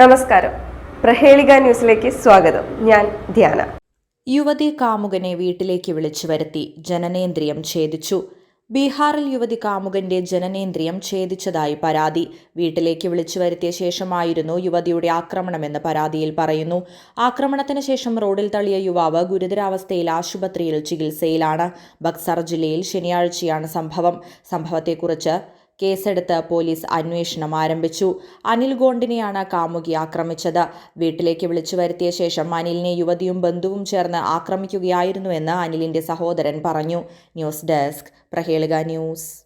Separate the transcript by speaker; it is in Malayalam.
Speaker 1: നമസ്കാരം. പ്രഹേളിക ന്യൂസിലേക്ക് സ്വാഗതം. ഞാൻ ധ്യാന.
Speaker 2: യുവതി കാമുകനെ വീട്ടിലേക്ക് വിളിച്ചു വരുത്തി ജനനേന്ദ്രിയം ഛേദിച്ചു. ബീഹാറിൽ യുവതി കാമുകന്റെ ജനനേന്ദ്രിയം ഛേദിച്ചതായി പരാതി. വീട്ടിലേക്ക് വിളിച്ചു വരുത്തിയ ശേഷമായിരുന്നു യുവതിയുടെ ആക്രമണമെന്ന് പരാതിയിൽ പറയുന്നു. ആക്രമണത്തിന് ശേഷം റോഡിൽ തള്ളിയ യുവാവ് ഗുരുതരാവസ്ഥയിൽ ആശുപത്രിയിൽ ചികിത്സയിലാണ്. ബക്സർ ജില്ലയിൽ ശനിയാഴ്ചയാണ് സംഭവം. സംഭവത്തെക്കുറിച്ച് കേസെടുത്ത് പോലീസ് അന്വേഷണം ആരംഭിച്ചു. അനിൽ ഗോണ്ടിനെയാണ് കാമുകി ആക്രമിച്ചത്. വീട്ടിലേക്ക് വിളിച്ചു വരുത്തിയ ശേഷം അനിലിനെ യുവതിയും ബന്ധുവും ചേർന്ന് ആക്രമിക്കുകയായിരുന്നുവെന്ന് അനിലിന്റെ സഹോദരൻ പറഞ്ഞു. News desk Prahelika news.